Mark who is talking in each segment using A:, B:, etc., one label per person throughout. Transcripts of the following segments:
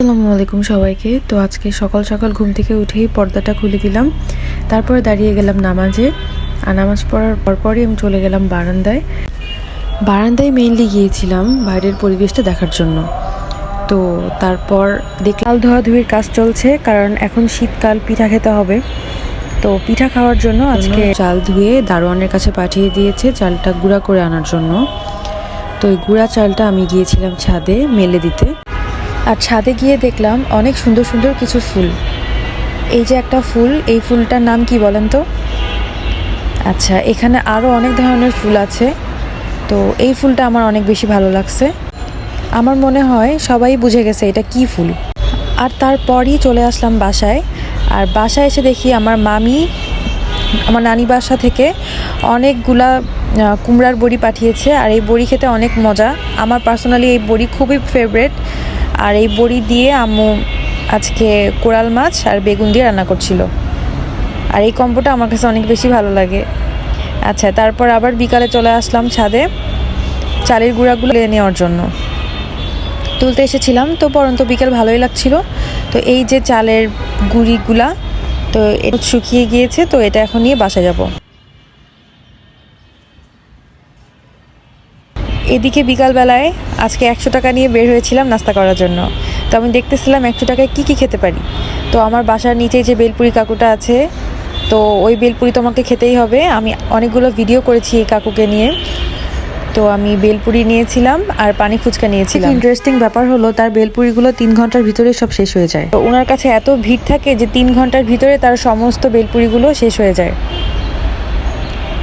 A: আসসালামু আলাইকুম সবাইকে। তো আজকে সকাল সকাল ঘুম থেকে উঠেই পর্দাটা খুলে দিলাম। তারপরে দাঁড়িয়ে গেলাম নামাজে। আর নামাজ পড়ার পরপরই আমি চলে গেলাম বারান্দায়। বারান্দায় মেইনলি গিয়েছিলাম বাইরের পরিবেশটা দেখার জন্য। তো তারপর দেখলাম ধোয়াধুয়ির কাজ চলছে, কারণ এখন শীতকাল, পিঠা খেতে হবে। তো পিঠা খাওয়ার জন্য আজকে চাল ধুয়ে দারোয়ানের কাছে পাঠিয়ে দিয়েছে চালটা গুঁড়া করে আনার জন্য। তো ওই গুঁড়া চালটা আমি গিয়েছিলাম ছাদে মেলে দিতে। আর ছাদে গিয়ে দেখলাম অনেক সুন্দর সুন্দর কিছু ফুল। এই যে একটা ফুল, এই ফুলটার নাম কি বলেন তো? আচ্ছা এখানে আরও অনেক ধরনের ফুল আছে। তো এই ফুলটা আমার অনেক বেশি ভালো লাগছে। আমার মনে হয় সবাই বুঝে গেছে এটা কি ফুল। আর তারপরই চলে আসলাম বাসায়। আর বাসায় এসে দেখি আমার মামি, আমার নানি বাসা থেকে অনেকগুলা কুমড়ার বড়ি পাঠিয়েছে। আর এই বড়ি খেতে অনেক মজা। আমার পার্সোনালি এই বড়ি খুবই ফেভারেট আর এই বড়ি দিয়ে আম্মু আজকে কোরাল মাছ আর বেগুন দিয়ে রান্না করছিল। আর এই কম্বোটা আমার কাছে অনেক বেশি ভালো লাগে। আচ্ছা তারপর আবার বিকালে চলে আসলাম ছাদে চালের গুঁড়াগুলো নেওয়ার জন্য। তুলতে এসেছিলাম, তো পরন্ত বিকেল ভালোই লাগছিল। তো এই যে চালের গুঁড়িগুলা, তো এটা শুকিয়ে গিয়েছে, তো এটা এখন নিয়ে বাসায় যাব। এদিকে বিকালবেলায় আজকে একশো টাকা নিয়ে বের হয়েছিলাম নাস্তা করার জন্য। তো আমি দেখতেছিলাম একশো টাকায় কী কী খেতে পারি। তো আমার বাসার নিচেই যে বেলপুরি কাকুটা আছে তো ওই বেলপুরি তো আমাকে খেতেই হবে। আমি অনেকগুলো ভিডিও করেছি এই কাকুকে নিয়ে। তো আমি বেলপুরি নিয়েছিলাম আর পানি ফুচকা নিয়েছিলাম। ইন্টারেস্টিং ব্যাপার হলো তার বেলপুরিগুলো তিন ঘণ্টার ভিতরে সব শেষ হয়ে যায়। তো ওনার কাছে এত ভিড় থাকে যে তিন ঘণ্টার ভিতরে তার সমস্ত বেলপুরিগুলো শেষ হয়ে যায়।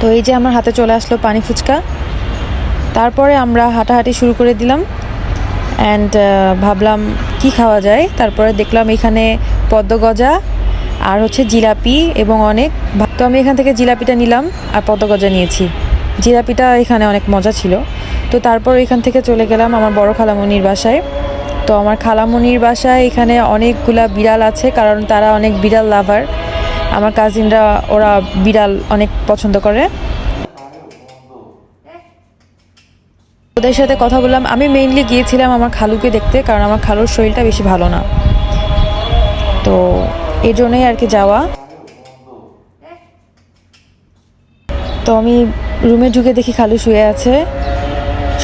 A: তো এই যে আমার হাতে চলে আসলো পানি ফুচকা। তারপরে আমরা হাঁটাহাঁটি শুরু করে দিলাম। অ্যান্ড ভাবলাম কি খাওয়া যায়? তারপরে দেখলাম এখানে পদ্মগজা আর হচ্ছে জিলাপি এবং অনেক তো আমি এখান থেকে জিলাপিটা নিলাম আর পদ্মগজা নিয়েছি। জিলাপিটা এখানে অনেক মজা ছিল। তো তারপর এখান থেকে চলে গেলাম আমার বড় খালামণির বাসায়। তো আমার খালামণির বাসায় এখানে অনেকগুলা বিড়াল আছে কারণ তারা অনেক বিড়াল লাভার। আমার কাজিনরা ওরা বিড়াল অনেক পছন্দ করে। ওদের সাথে কথা বললাম। আমি মেইনলি গিয়েছিলাম আমার খালুকে দেখতে, কারণ আমার খালুর শরীরটা বেশি ভালো না। তো এই জন্যই আর কি যাওয়া। তো আমি রুমে ঢুকে দেখি খালু শুয়ে আছে।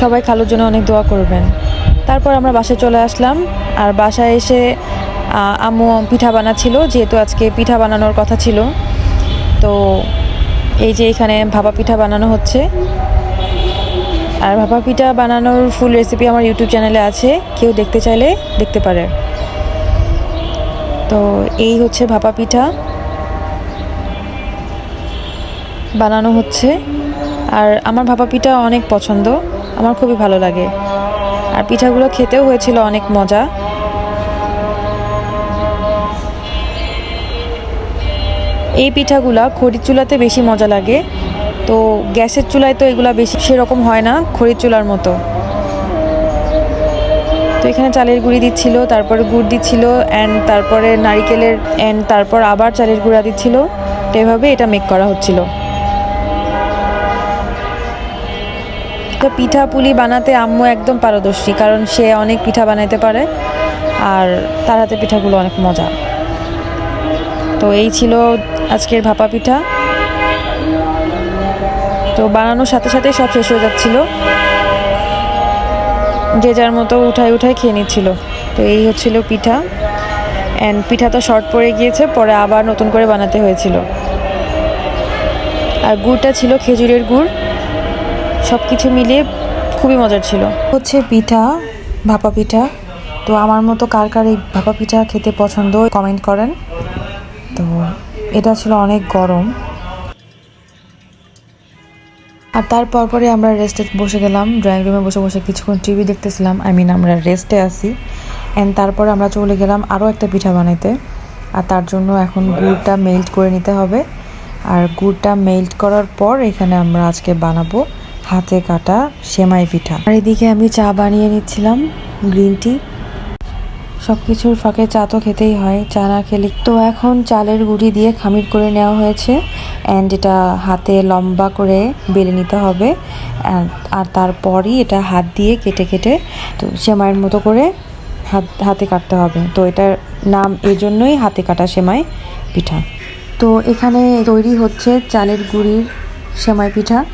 A: সবাই খালুর জন্য অনেক দোয়া করবেন। তারপর আমরা বাসায় চলে আসলাম। আর বাসায় এসে আম্মু পিঠা বানাচ্ছিল, যেহেতু আজকে পিঠা বানানোর কথা ছিল। তো এই যে এখানে ভাপা পিঠা বানানো হচ্ছে। আর ভাপা পিঠা বানানোর ফুল রেসিপি আমার ইউটিউব চ্যানেলে আছে। কেউ দেখতে চাইলে দেখতে পারে। তো এই হচ্ছে ভাপা পিঠা। বানানো হচ্ছে। আর আমার ভাপা পিঠা অনেক পছন্দ। আমার খুবই ভালো লাগে। আর পিঠাগুলো খেতেও হয়েছিল অনেক মজা। এই পিঠাগুলা খড়ির চুলাতে বেশি মজা লাগে। তো গ্যাসের চুলায় তো এগুলা বেশি সেরকম হয় না, খড়ির চুলার মতো। তো এখানে চালের গুঁড়ি দিচ্ছিল, তারপরে গুড় দিচ্ছিল অ্যান্ড তারপরে নারিকেলের অ্যান্ড তারপর আবার চালের গুঁড়া দিচ্ছিল। তো এভাবে এটা মেক করা হচ্ছিল। তো পিঠা পুলি বানাতে আম্মু একদম পারদর্শী, কারণ সে অনেক পিঠা বানাইতে পারে, আর তার হাতে পিঠাগুলো অনেক মজা। তো এই ছিল আজকের ভাপা পিঠা। তো বানানোর সাথে সাথে সব শেষ হয়ে যাচ্ছিল। যে যার মতো উঠাই উঠাই খেয়ে নিচ্ছিল। তো এই হচ্ছিল পিঠা। অ্যান্ড পিঠা তো শর্ট পড়ে গিয়েছে, পরে আবার নতুন করে বানাতে হয়েছিল। আর গুড়টা ছিল খেজুরের গুড়। সব কিছু মিলিয়ে খুবই মজার ছিল। হচ্ছে পিঠা, ভাপা পিঠা। তো আমার মতো কার কার এই ভাপা পিঠা খেতে পছন্দ কমেন্ট করেন। তো এটা ছিল অনেক গরম। আর তারপর পরে আমরা রেস্টে বসে গেলাম ড্রয়িং রুমে বসে বসে কিছুক্ষণ টিভি দেখতেছিলাম আই মিন আমরা রেস্টে আছি। অ্যান্ড তারপরে আমরা চলে গেলাম আরও একটা পিঠা বানাইতে। আর তার জন্য এখন গুড়টা মেল্ট করে নিতে হবে। আর গুড়টা মেল্ট করার পর এখানে আমরা আজকে বানাবো হাতে কাটা সেমাই পিঠা। আর এদিকে আমি চা বানিয়ে নিচ্ছিলাম গ্রিন টি সব কিছুর ফাঁকে চা তো খেতেই হয়, চা না খেলে। তো এখন চালের গুঁড়ি দিয়ে খামির করে নেওয়া হয়েছে অ্যান্ড এটা হাতে লম্বা করে বেলে নিতে হবে, আর- তারপরই এটা হাত দিয়ে কেটে কেটে, তো সেমাইয়ের মতো করে
B: হাত, হাতে কাটতে হবে। তো এটার নাম এই জন্যই হাতে কাটা সেমাই পিঠা। তো এখানে তৈরি হচ্ছে চালের গুঁড়ির সেমাই পিঠা।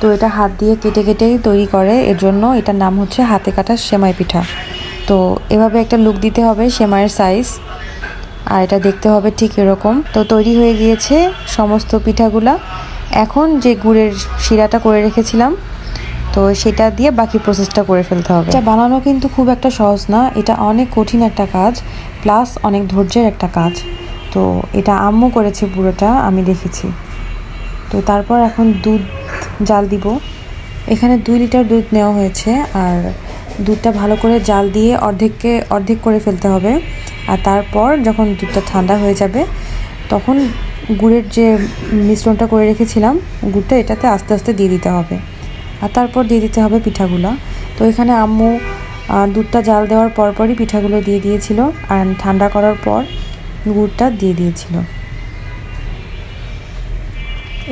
B: তো এটা হাত দিয়ে কেটে কেটেই তৈরি করে, এর জন্য এটার নাম হচ্ছে হাতে কাটা সেমাই পিঠা। তো এভাবে একটা লুক দিতে হবে সেমাইয়ের সাইজ আর এটা দেখতে হবে ঠিক এরকম। তো তৈরি হয়ে গিয়েছে সমস্ত পিঠাগুলা। এখন যে গুড়ের শিরাটা করে রেখেছিলাম, তো সেটা দিয়ে বাকি প্রসেসটা করে ফেলতে হবে। এটা বানানো কিন্তু খুব একটা সহজ না, এটা অনেক কঠিন একটা কাজ প্লাস অনেক ধৈর্যের একটা কাজ। তো এটা আম্মু করেছে পুরোটা, আমি দেখেছি। তো তারপর এখন দুধ জাল দিব। এখানে দুই লিটার দুধ নেওয়া হয়েছে, আর দুধটা ভালো করে জাল দিয়ে অর্ধেককে, অর্ধেক করে ফেলতে হবে। আর তারপর যখন দুধটা ঠান্ডা হয়ে যাবে, তখন গুড়ের যে মিশ্রণটা করে রেখেছিলাম, গুড়টা এটাতে আস্তে আস্তে দিয়ে দিতে হবে। আর তারপর দিয়ে দিতে হবে পিঠাগুলো। তো এখানে আম্মু দুধটা জাল দেওয়ার পরপরই পিঠাগুলো দিয়ে দিয়েছিল আর ঠান্ডা করার পর গুড়টা দিয়ে দিয়েছিল।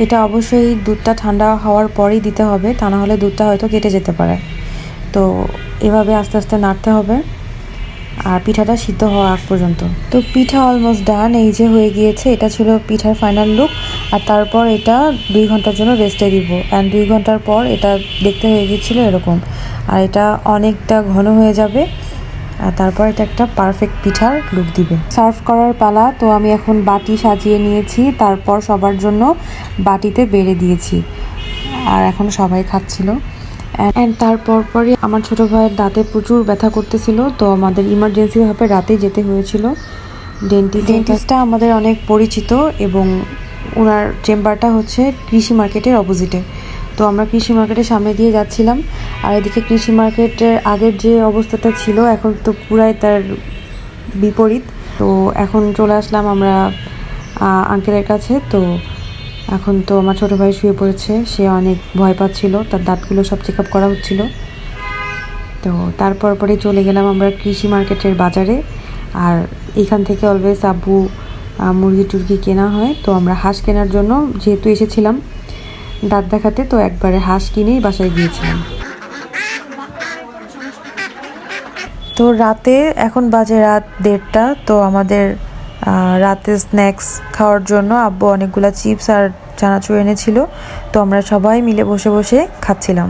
B: এটা অবশ্যই দুধটা ঠান্ডা হওয়ার পরই দিতে হবে, তা না হলে দুধটা হয়তো কেটে যেতে পারে। তো এভাবে আস্তে আস্তে নাড়তে হবে। আর পিঠাটা সিদ্ধ হওয়া আগ পর্যন্ত। তো পিঠা অলমোস্ট ডান এই যে হয়ে গিয়েছে, এটা ছিল পিঠার ফাইনাল লুক আর তারপর এটা দুই ঘণ্টার জন্য রেস্টে দিব। অ্যান্ড দুই ঘণ্টার পর এটা দেখতে হয়ে গিয়েছিল এরকম। আর এটা অনেকটা ঘন হয়ে যাবে। আর তারপর এটা একটা পারফেক্ট পিঠার লুক দিবে। সার্ভ করার পালা, তো আমি এখন বাটি সাজিয়ে নিয়েছি। তারপর সবার জন্য বাটিতে বেড়ে দিয়েছি। আর এখন সবাই খাচ্ছিল। অ্যান্ড তারপর পরই আমার ছোট ভাইয়ের দাঁতে প্রচুর ব্যথা করতেছিল তো আমাদের ইমার্জেন্সিভাবে রাতেই যেতে হয়েছিল। ডেন্টিস্ট ডেন্টিস্টটা আমাদের অনেক পরিচিত এবং ওনার চেম্বারটা হচ্ছে কৃষি মার্কেটের অপোজিটে তো আমরা কৃষি মার্কেটের সামনে দিয়ে যাচ্ছিলাম আর এদিকে কৃষি মার্কেটের আগের যে অবস্থাটা ছিল এখন তো পুরাই তার বিপরীত। তো এখন চলে আসলাম আমরা আঙ্কেলের কাছে তো এখন তো আমার ছোটো ভাই শুয়ে পড়েছে, সে অনেক ভয় পাচ্ছিল, তার দাঁতগুলো সব চেক আপ করা হচ্ছিল। তো তারপর পরে চলে গেলাম আমরা কৃষি মার্কেটের বাজারে, আর এখান থেকে অলওয়েজ আব্বু মুরগি টুরগি কেনা হয়, তো আমরা হাঁস কেনার জন্য যেহেতু এসেছিলাম দাঁত দেখাতে, তো একবারে হাঁস কিনেই বাসায় গিয়েছিলাম। তো রাতে, এখন বাজে রাত দেড়টা, তো আমাদের রাতে স্ন্যাক্স খাওয়ার জন্য আব্বু অনেকগুলা চিপস আর চানাচুর এনেছিল তো আমরা সবাই মিলে বসে বসে খাচ্ছিলাম।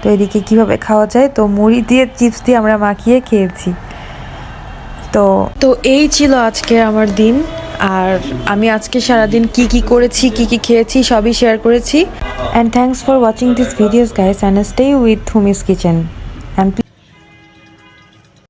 B: তো এদিকে কীভাবে খাওয়া যায়? তো মুড়ি দিয়ে চিপস দিয়ে আমরা মাখিয়ে খেয়েছি। তো
A: তো এই ছিল আজকে আমার দিন আর আমি আজকে সারাদিন কি কি করেছি কি কি খেয়েছি সবই শেয়ার করেছি।
B: And thanks for watching this videos guys and stay with হুমিস kitchen and